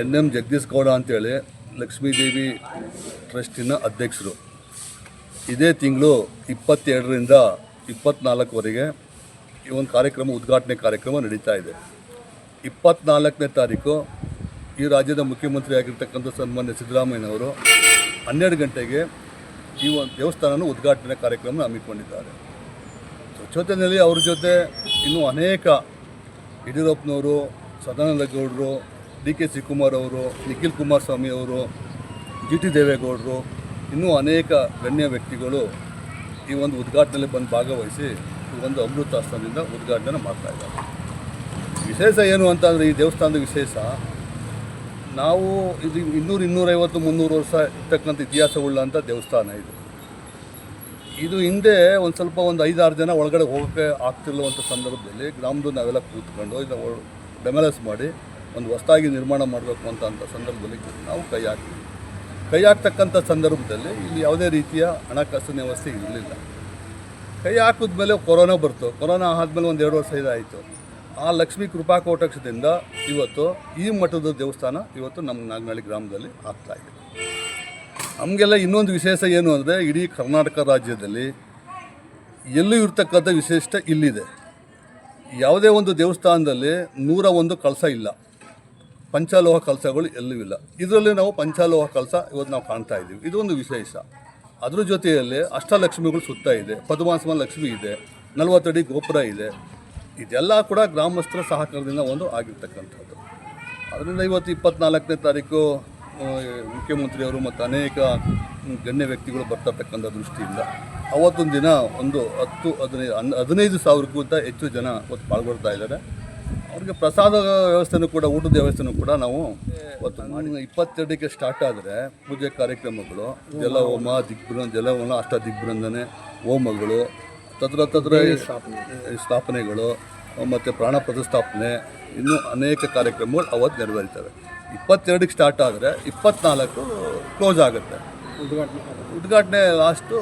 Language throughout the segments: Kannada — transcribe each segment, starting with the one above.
ಎನ್ ಎಂ ಜಗದೀಶ್ ಗೌಡ ಅಂತೇಳಿ ಲಕ್ಷ್ಮೀದೇವಿ ಟ್ರಸ್ಟಿನ ಅಧ್ಯಕ್ಷರು. ಇದೇ ತಿಂಗಳು ಇಪ್ಪತ್ತೆರಡರಿಂದ ಇಪ್ಪತ್ತ್ನಾಲ್ಕವರೆಗೆ ಈ ಒಂದು ಕಾರ್ಯಕ್ರಮ, ಉದ್ಘಾಟನೆ ಕಾರ್ಯಕ್ರಮ ನಡೀತಾ ಇದೆ. ಇಪ್ಪತ್ನಾಲ್ಕನೇ ತಾರೀಕು ಈ ರಾಜ್ಯದ ಮುಖ್ಯಮಂತ್ರಿ ಆಗಿರ್ತಕ್ಕಂಥ ಸನ್ಮಾನ್ಯ ಸಿದ್ದರಾಮಯ್ಯನವರು ಹನ್ನೆರಡು ಗಂಟೆಗೆ ಈ ಒಂದು ದೇವಸ್ಥಾನನ ಉದ್ಘಾಟನೆ ಕಾರ್ಯಕ್ರಮ ಹಮ್ಮಿಕೊಂಡಿದ್ದಾರೆ. ಸ್ವಚ್ಛತೆಯಲ್ಲಿ ಅವ್ರ ಜೊತೆ ಇನ್ನೂ ಅನೇಕ ಯಡಿಯೂರಪ್ಪನವರು ಸದಾನಂದ ಗೌಡರು ಡಿ ಕೆ ಶಿವಕುಮಾರ್ ಅವರು, ನಿಖಿಲ್ ಕುಮಾರಸ್ವಾಮಿ ಅವರು, ಜಿ ಟಿ ದೇವೇಗೌಡರು, ಇನ್ನೂ ಅನೇಕ ಗಣ್ಯ ವ್ಯಕ್ತಿಗಳು ಈ ಒಂದು ಉದ್ಘಾಟನೆಯಲ್ಲಿ ಬಂದು ಭಾಗವಹಿಸಿ ಈ ಒಂದು ಅಮೃತಾಸ್ತ್ರದಿಂದ ಉದ್ಘಾಟನೆ ಮಾಡ್ತಾ ಇದ್ದಾರೆ. ವಿಶೇಷ ಏನು ಅಂತಂದರೆ ಈ ದೇವಸ್ಥಾನದ ವಿಶೇಷ, ನಾವು ಇದು ಇನ್ನೂರು ಇನ್ನೂರೈವತ್ತು ಮುನ್ನೂರು ವರ್ಷ ಇರ್ತಕ್ಕಂಥ ಇತಿಹಾಸವುಳ್ಳಂಥ ದೇವಸ್ಥಾನ ಇದು. ಇದು ಹಿಂದೆ ಒಂದು ಸ್ವಲ್ಪ ಒಂದು ಐದಾರು ಜನ ಒಳಗಡೆ ಹೋಗೋಕ್ಕೆ ಆಗ್ತಿರುವಂಥ ಸಂದರ್ಭದಲ್ಲಿ ಗ್ರಾಮದ ನಾವೆಲ್ಲ ಕೂತ್ಕೊಂಡು ಇದನ್ನು ಡೆಮಲಸ್ ಮಾಡಿ ಒಂದು ಹೊಸದಾಗಿ ನಿರ್ಮಾಣ ಮಾಡಬೇಕು ಅಂತ ಸಂದರ್ಭದಲ್ಲಿ ನಾವು ಕೈ ಹಾಕ್ತೀವಿ. ಕೈ ಹಾಕ್ತಕ್ಕಂಥ ಸಂದರ್ಭದಲ್ಲಿ ಇಲ್ಲಿ ಯಾವುದೇ ರೀತಿಯ ಹಣಕಾಸಿನ ವ್ಯವಸ್ಥೆ ಇರಲಿಲ್ಲ. ಕೈ ಹಾಕಿದ್ಮೇಲೆ ಕೊರೋನಾ ಬರ್ತು. ಕೊರೋನಾ ಆದಮೇಲೆ ಒಂದು ಎರಡು ವರ್ಷ ಇದಾಯಿತು. ಆ ಲಕ್ಷ್ಮೀ ಕೃಪಾ ಕೋಟಕ್ಷದಿಂದ ಇವತ್ತು ಈ ಮಠದ ದೇವಸ್ಥಾನ ಇವತ್ತು ನಮ್ಮ ನಾಗನಹಳ್ಳಿ ಗ್ರಾಮದಲ್ಲಿ ಆಗ್ತಾ ಇದೆ. ನಮಗೆಲ್ಲ ಇನ್ನೊಂದು ವಿಶೇಷ ಏನು ಅಂದರೆ ಇಡೀ ಕರ್ನಾಟಕ ರಾಜ್ಯದಲ್ಲಿ ಎಲ್ಲೂ ಇರ್ತಕ್ಕಂಥ ವಿಶೇಷತೆ ಇಲ್ಲಿದೆ. ಯಾವುದೇ ಒಂದು ದೇವಸ್ಥಾನದಲ್ಲಿ ನೂರ ಒಂದು ಕಳಸ ಇಲ್ಲ. ಪಂಚಲೋಹ ಕಲಸಗಳು ಎಲ್ಲೂ ಇಲ್ಲ. ಇದರಲ್ಲಿ ನಾವು ಪಂಚಾಲೋಹ ಕಲಸ ಇವತ್ತು ನಾವು ಕಾಣ್ತಾ ಇದ್ದೀವಿ. ಇದು ಒಂದು ವಿಶೇಷ. ಅದ್ರ ಜೊತೆಯಲ್ಲಿ ಅಷ್ಟಲಕ್ಷ್ಮಿಗಳು ಸುತ್ತ ಇದೆ. ಪದ್ಮಾಸಮ ಲಕ್ಷ್ಮಿ ಇದೆ. ನಲವತ್ತಡಿ ಗೋಪುರ ಇದೆ. ಇದೆಲ್ಲ ಕೂಡ ಗ್ರಾಮಸ್ಥರ ಸಹಕಾರದಿಂದ ಒಂದು ಆಗಿರ್ತಕ್ಕಂಥದ್ದು. ಅದರಿಂದ ಇವತ್ತು ಇಪ್ಪತ್ನಾಲ್ಕನೇ ತಾರೀಕು ಮುಖ್ಯಮಂತ್ರಿಯವರು ಮತ್ತು ಅನೇಕ ಗಣ್ಯ ವ್ಯಕ್ತಿಗಳು ಬರ್ತಕ್ಕಂಥ ದೃಷ್ಟಿಯಿಂದ ಅವತ್ತೊಂದು ದಿನ ಒಂದು ಹತ್ತು, ಹದಿನೈದು ಹನ್ ಹದಿನೈದು ಸಾವಿರಕ್ಕಿಂತ ಹೆಚ್ಚು ಜನ ಇವತ್ತು ಪಾಲ್ಗೊಳ್ತಾ ಇದ್ದಾರೆ. ಅವ್ರಿಗೆ ಪ್ರಸಾದ ವ್ಯವಸ್ಥೆನೂ ಕೂಡ ಊಟದ ವ್ಯವಸ್ಥೆನೂ ಕೂಡ ನಾವು ಇಪ್ಪತ್ತೆರಡಕ್ಕೆ ಸ್ಟಾರ್ಟ್ ಆದರೆ ಪೂಜೆ ಕಾರ್ಯಕ್ರಮಗಳು ಜಲ ಹೋಮ ದಿಗ್ಬೃಂದ ಜಲ ಹೋಮ ಅಷ್ಟ ದಿಗ್ಬೃಂದನೆ ಹೋಮಗಳು ತತ್ರ ತತ್ರ ಸ್ಥಾಪನೆಗಳು. ಮತ್ತು ಪ್ರಾಣ ಪ್ರತಿಷ್ಠಾಪನೆ ಇನ್ನೂ ಅನೇಕ ಕಾರ್ಯಕ್ರಮಗಳು ಅವತ್ತು ನೆರವೇರ್ತವೆ. ಇಪ್ಪತ್ತೆರಡಕ್ಕೆ ಸ್ಟಾರ್ಟ್ ಆದರೆ ಇಪ್ಪತ್ನಾಲ್ಕು ಕ್ಲೋಸ್ ಆಗುತ್ತೆ. ಉದ್ಘಾಟನೆ ಉದ್ಘಾಟನೆ ಲಾಸ್ಟು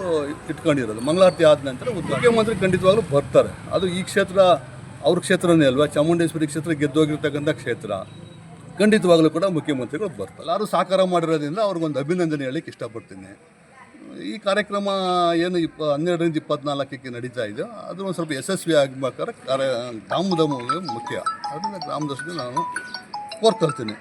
ಇಟ್ಕೊಂಡಿರೋದು. ಮಂಗಳಾರತಿ ಆದ ನಂತರ ಮುಖ್ಯಮಂತ್ರಿ ಖಂಡಿತವಾಗ್ಲೂ ಬರ್ತಾರೆ. ಅದು ಈ ಕ್ಷೇತ್ರ ಅವ್ರ ಕ್ಷೇತ್ರನೇ ಅಲ್ವಾ? ಚಾಮುಂಡೇಶ್ವರಿ ಕ್ಷೇತ್ರ ಗೆದ್ದೋಗಿರ್ತಕ್ಕಂಥ ಕ್ಷೇತ್ರ. ಖಂಡಿತವಾಗ್ಲೂ ಕೂಡ ಮುಖ್ಯಮಂತ್ರಿಗಳು ಬರ್ತಾರೆ. ಎಲ್ಲರೂ ಸಾಕಾರ ಮಾಡಿರೋದ್ರಿಂದ ಅವ್ರಿಗೊಂದು ಅಭಿನಂದನೆ ಹೇಳಿಕ್ಕೆ ಇಷ್ಟಪಡ್ತೀನಿ. ಈ ಕಾರ್ಯಕ್ರಮ ಏನು ಇಪ್ಪ, ಹನ್ನೆರಡರಿಂದ ಇಪ್ಪತ್ನಾಲ್ಕಕ್ಕೆ ನಡೀತಾ ಇದೆ. ಅದು ಒಂದು ಸ್ವಲ್ಪ ಯಶಸ್ವಿ ಆಗಬೇಕಾದ್ರೆ ಕಾರ್ಯ, ಗ್ರಾಮದ ಮುಖ್ಯ. ಅದರಿಂದ ಗ್ರಾಮದಷ್ಟು ನಾನು ಕೋರ್ಕೊಳ್ತೀನಿ